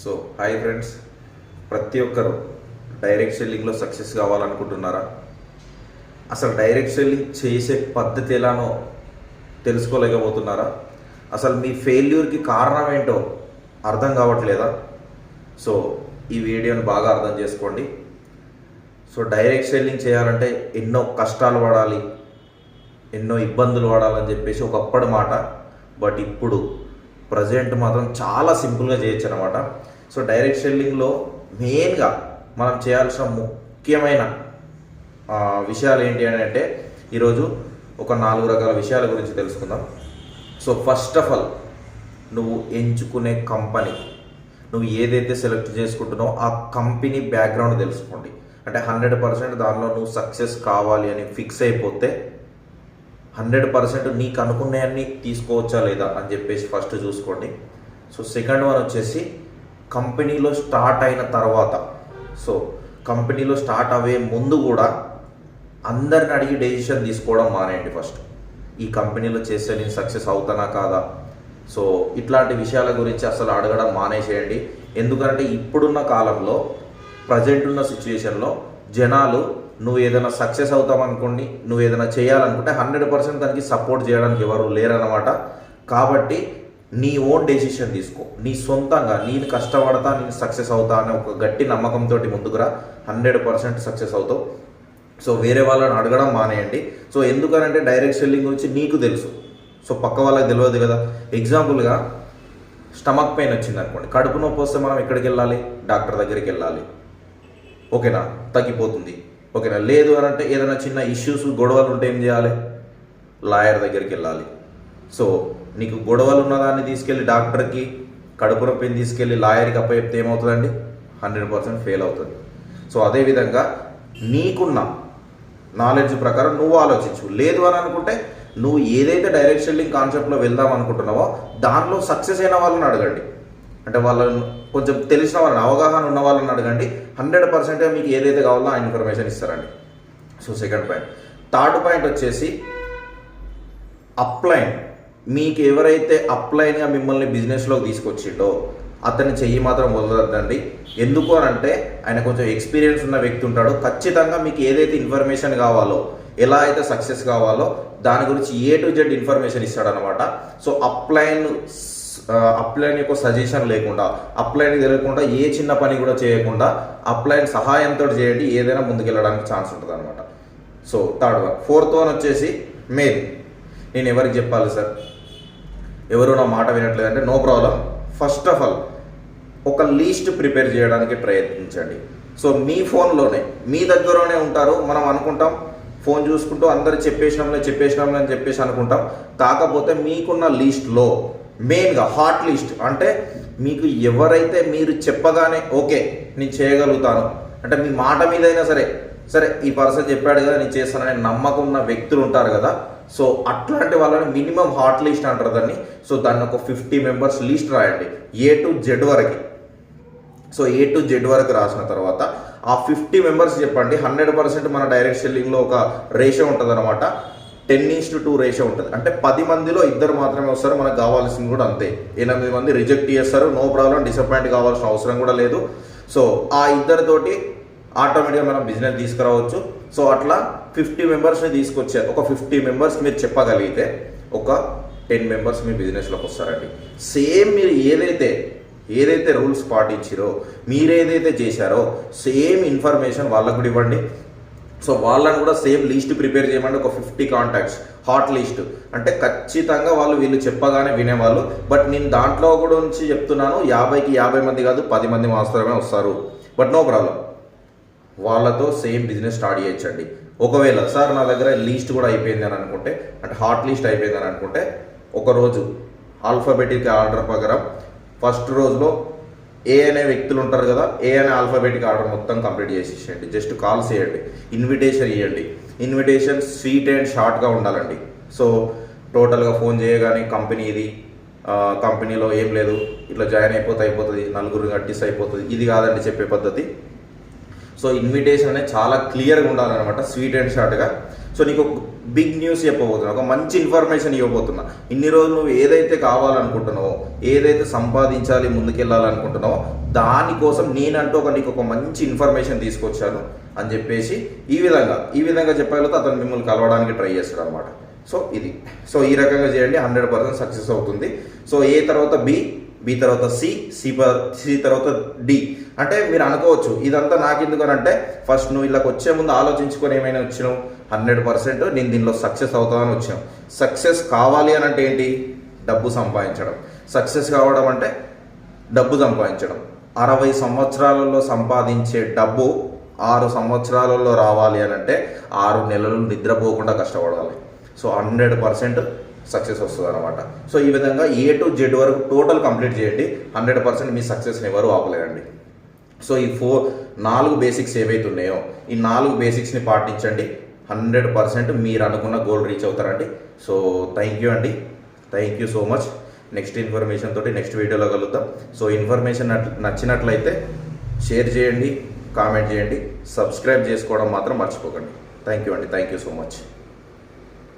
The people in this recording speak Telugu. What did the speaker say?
So hi friends. ప్రతి ఒక్కరు డైరెక్ట్ సెల్లింగ్లో సక్సెస్ కావాలనుకుంటున్నారా? అసలు డైరెక్ట్ సెల్లింగ్ చేసే పద్ధతి ఎలానో తెలుసుకోలేకపోతున్నారా? అసలు మీ ఫెయిల్యూర్కి కారణం ఏంటో అర్థం కావట్లేదా? సో ఈ వీడియోని బాగా అర్థం చేసుకోండి. సో డైరెక్ట్ సెల్లింగ్ చేయాలంటే ఎన్నో కష్టాలు పడాలి ఎన్నో ఇబ్బందులు పడాలని చెప్పేసి ఒకప్పటి మాట. బట్ ఇప్పుడు ప్రజెంట్ మాత్రం చాలా సింపుల్గా చేయొచ్చు అనమాట సో డైరెక్ట్ సెల్లింగ్లో మెయిన్గా మనం చేయాల్సిన ముఖ్యమైన విషయాలు ఏంటి అని అంటే ఈరోజు ఒక నాలుగు రకాల విషయాల గురించి తెలుసుకుందాం. సో ఫస్ట్ ఆఫ్ ఆల్ నువ్వు ఎంచుకునే కంపెనీ నువ్వు ఏదైతే సెలెక్ట్ చేసుకుంటున్నావో ఆ కంపెనీ బ్యాక్గ్రౌండ్ తెలుసుకోండి. అంటే హండ్రెడ్ పర్సెంట్ దానిలో నువ్వు సక్సెస్ కావాలి అని ఫిక్స్ అయిపోతే హండ్రెడ్ పర్సెంట్ నీకు అనుకున్నాయన్నీ తీసుకోవచ్చా లేదా అని చెప్పేసి ఫస్ట్ చూసుకోండి. సో సెకండ్ వన్ వచ్చేసి కంపెనీలో స్టార్ట్ అయిన తర్వాత. సో కంపెనీలో స్టార్ట్ అవ్వే ముందు కూడా అందరిని అడిగి డెసిషన్ తీసుకోవడం మానేయండి ఫస్ట్. ఈ కంపెనీలో చేస్తే నేను సక్సెస్ అవుతానా కాదా? సో ఇట్లాంటి విషయాల గురించి అసలు అడగడం మానేసేయండి. ఎందుకంటే ఇప్పుడున్న కాలంలో ప్రజెంట్ ఉన్న సిచ్యువేషన్లో జనాలు నువ్వు ఏదైనా సక్సెస్ అవుతామనుకోండి నువ్వు ఏదైనా చేయాలనుకుంటే హండ్రెడ్ పర్సెంట్ దానికి సపోర్ట్ చేయడానికి ఎవరు లేరన్నమాట. కాబట్టి నీ ఓన్ డెసిషన్ తీసుకో. నీ సొంతంగా నేను కష్టపడతా నేను సక్సెస్ అవుతా అనే ఒక గట్టి నమ్మకంతో ముందుకురా. హండ్రెడ్ పర్సెంట్ సక్సెస్ అవుతావు. సో వేరే వాళ్ళని అడగడం మానేయండి. సో ఎందుకనంటే డైరెక్ట్ సెల్లింగ్ గురించి నీకు తెలుసు. సో పక్క వాళ్ళకి తెలియదు కదా. ఎగ్జాంపుల్గా స్టమక్ పెయిన్ వచ్చింది అనుకోండి కడుపు నొప్పి వస్తే మనం ఎక్కడికి వెళ్ళాలి డాక్టర్ దగ్గరికి వెళ్ళాలి. ఓకేనా? తగ్గిపోతుంది. ఓకేనా లేదు అని అంటే ఏదైనా చిన్న ఇష్యూస్ గొడవలు ఉంటే ఏం చేయాలి? లాయర్ దగ్గరికి వెళ్ళాలి. సో నీకు గొడవలు ఉన్నదాన్ని తీసుకెళ్ళి డాక్టర్కి కడుపు నొప్పిని తీసుకెళ్ళి లాయర్కి అప్పచెప్తే ఏమవుతుందండి? హండ్రెడ్ పర్సెంట్ ఫెయిల్ అవుతుంది. సో అదేవిధంగా నీకున్న నాలెడ్జ్ ప్రకారం నువ్వు ఆలోచించు. లేదు అని అనుకుంటే నువ్వు ఏదైతే డైరెక్ట్ సెల్లింగ్ కాన్సెప్ట్లో వెళ్దాం అనుకుంటున్నావో దానిలో సక్సెస్ అయిన వాళ్ళని అడగండి. అంటే వాళ్ళని కొంచెం తెలిసిన వాళ్ళని అవగాహన ఉన్న వాళ్ళని అడగండి. హండ్రెడ్ పర్సెంటే మీకు ఏదైతే కావాలో ఆ ఇన్ఫర్మేషన్ ఇస్తారండి. So second point. Third point వచ్చేసి అప్లైన్. మీకు ఎవరైతే అప్లైన్గా మిమ్మల్ని బిజినెస్లోకి తీసుకొచ్చిండో అతని చెయ్యి మాత్రం వదలద్దండి. ఎందుకు అని అంటే ఆయన కొంచెం ఎక్స్పీరియన్స్ ఉన్న వ్యక్తి ఉంటాడు. ఖచ్చితంగా మీకు ఏదైతే ఇన్ఫర్మేషన్ కావాలో ఎలా అయితే సక్సెస్ కావాలో దాని గురించి ఏ టు జెడ్ ఇన్ఫర్మేషన్ ఇస్తాడనమాట సో అప్లైన్ అప్లైన్ యొక్క సజెషన్ లేకుండా అప్లైన్ తెలియకుండా ఏ చిన్న పని కూడా చేయకుండా అప్లైన్ సహాయంతో చేయండి ఏదైనా ముందుకెళ్ళడానికి ఛాన్స్ ఉంటుంది అనమాట so third one fourth one వచ్చేసి మెయిల్ నేను ఎవరికి చెప్పాలి సార్ ఎవరు నా మాట వినట్లేదు అంటే no problem first of all ఒక లీస్ట్ ప్రిపేర్ చేయడానికి ప్రయత్నించండి. సో మీ ఫోన్లోనే మీ దగ్గరలోనే ఉంటారు మనం అనుకుంటాం ఫోన్ చూసుకుంటూ అందరు చెప్పేసినాంలే చెప్పేసినాంలే అని చెప్పేసి అనుకుంటాం. కాకపోతే మీకున్న లీస్ట్లో మెయిన్గా హాట్ లిస్ట్ అంటే మీకు ఎవరైతే మీరు చెప్పగానే ఓకే నేను చేయగలుగుతాను. అంటే మీ మాట మీదైనా సరే సరే ఈ పర్సన్ చెప్పాడు కదా నేను చేస్తానని నమ్మకం ఉన్న వ్యక్తులు ఉంటారు కదా. సో అట్లాంటి వాళ్ళని మినిమం హాట్ లిస్ట్ అంటారు దాన్ని. సో దాన్ని ఒక ఫిఫ్టీ మెంబర్స్ లిస్ట్ రాయండి. ఏ టు జెడ్ వరకు. సో ఏ టు జెడ్ వరకు రాసిన తర్వాత ఆ ఫిఫ్టీ మెంబర్స్ చెప్పండి. హండ్రెడ్ పర్సెంట్ మన డైరెక్ట్ సెల్లింగ్లో ఒక రేషియో ఉంటుంది అనమాట ten is to two ratio ఉంటుంది. అంటే పది మందిలో ఇద్దరు మాత్రమే వస్తారు మనకు కావాల్సింది కూడా అంతే. ఎనిమిది మంది రిజెక్ట్ చేస్తారు నో ప్రాబ్లం డిసప్పాయింట్ కావాల్సిన అవసరం కూడా లేదు. సో ఆ ఇద్దరితోటి ఆటోమేటిక్గా మనం బిజినెస్ తీసుకురావచ్చు. సో అట్లా ఫిఫ్టీ మెంబర్స్ని తీసుకొచ్చే ఒక ఫిఫ్టీ మెంబర్స్ మీరు చెప్పగలిగితే ఒక టెన్ మెంబర్స్ మీ బిజినెస్లోకి వస్తారండి. సేమ్ మీరు ఏదైతే ఏదైతే రూల్స్ పాటించారో మీరేదైతే చేశారో సేమ్ ఇన్ఫర్మేషన్ వాళ్ళకు కూడా ఇవ్వండి. సో వాళ్ళని కూడా సేమ్ లిస్ట్ ప్రిపేర్ చేయమండి ఒక ఫిఫ్టీ కాంటాక్ట్స్ హాట్ లిస్ట్. అంటే ఖచ్చితంగా వాళ్ళు వీళ్ళు చెప్పగానే వినేవాళ్ళు. బట్ నేను దాంట్లో కూడా నుంచి చెప్తున్నాను యాభైకి యాభై మంది కాదు పది మంది మాత్రమే వస్తారు. But no problem. వాళ్ళతో సేమ్ బిజినెస్ స్టార్ట్ చేయొచ్చండి. ఒకవేళ సార్ నా దగ్గర లీస్ట్ కూడా అయిపోయింది అని అనుకుంటే అంటే హాట్ లిస్ట్ అయిపోయింది అని అనుకుంటే ఒకరోజు ఆల్ఫాబెటిక్ ఆర్డర్ ప్రకారం ఫస్ట్ రోజులో ఏ అనే వ్యక్తులు ఉంటారు కదా ఏ అనే ఆల్ఫాబెటిక్ ఆర్డర్ మొత్తం కంప్లీట్ చేసేసేయండి. జస్ట్ కాల్స్ చేయండి. ఇన్విటేషన్ ఇవ్వండి ఇన్విటేషన్ స్వీట్ అండ్ షార్ట్గా ఉండాలండి. సో టోటల్గా ఫోన్ చేయగానే కంపెనీ ఇది కంపెనీలో ఏం లేదు. ఇట్లా జాయిన్ అయిపోతే అయిపోతుంది నలుగురు కట్టిస్ అయిపోతుంది. ఇది కాదండి చెప్పే పద్ధతి. సో ఇన్విటేషన్ అనేది చాలా క్లియర్గా ఉండాలన్నమాట స్వీట్ అండ్ షార్ట్గా సో నీకు బిగ్ న్యూస్ చెప్పబోతున్నా ఒక మంచి ఇన్ఫర్మేషన్ ఇవ్వబోతున్నా. ఇన్ని రోజులు నువ్వు ఏదైతే కావాలనుకుంటున్నావో ఏదైతే సంపాదించాలి ముందుకెళ్ళాలనుకుంటున్నావో దానికోసం నేనంటూ ఒక నీకు ఒక మంచి ఇన్ఫర్మేషన్ తీసుకొచ్చాను అని చెప్పేసి ఈ విధంగా ఈ విధంగా చెప్పగలిగితే అతను మిమ్మల్ని కలవడానికి ట్రై చేస్తాడు అనమాట సో ఇది. సో ఈ రకంగా చేయండి హండ్రెడ్ పర్సెంట్ సక్సెస్ అవుతుంది. సో ఏ తర్వాత బి? బి తర్వాత సి? సి సి తర్వాత డి? అంటే మీరు అనుకోవచ్చు ఇదంతా నాకెందుకు అని అంటే ఫస్ట్ నువ్వు ఇలాగ వచ్చే ముందు ఆలోచించుకొని ఏమైనా వచ్చినావు? హండ్రెడ్ పర్సెంట్ నేను దీనిలో సక్సెస్ అవుతానని వచ్చాం. సక్సెస్ కావాలి అని అంటే ఏంటి? డబ్బు సంపాదించడం. సక్సెస్ కావడం అంటే డబ్బు సంపాదించడం. అరవై సంవత్సరాలలో సంపాదించే డబ్బు ఆరు సంవత్సరాలలో రావాలి అని అంటే ఆరు నెలలు నిద్రపోకుండా కష్టపడాలి. సో హండ్రెడ్ పర్సెంట్ సక్సెస్ వస్తుంది అనమాట సో ఈ విధంగా ఏ టు జెడ్ వరకు టోటల్ కంప్లీట్ చేయండి. హండ్రెడ్ పర్సెంట్ మీ సక్సెస్ని ఎవరు ఆపలేరండి. సో ఈ ఫోర్ నాలుగు బేసిక్స్ ఏవైతే ఉన్నాయో ఈ నాలుగు బేసిక్స్ని పాటించండి. హండ్రెడ్ పర్సెంట్ మీరు అనుకున్న గోల్ రీచ్ అవుతారండి. సో థ్యాంక్ యూ అండి. Thank you so much next information తోటి నెక్స్ట్ వీడియోలో కలుద్దాం. సో ఇన్ఫర్మేషన్ నచ్చినట్లయితే షేర్ చేయండి కామెంట్ చేయండి సబ్స్క్రైబ్ చేసుకోవడం మాత్రం మర్చిపోకండి. థ్యాంక్ యూ అండి. Thank you so much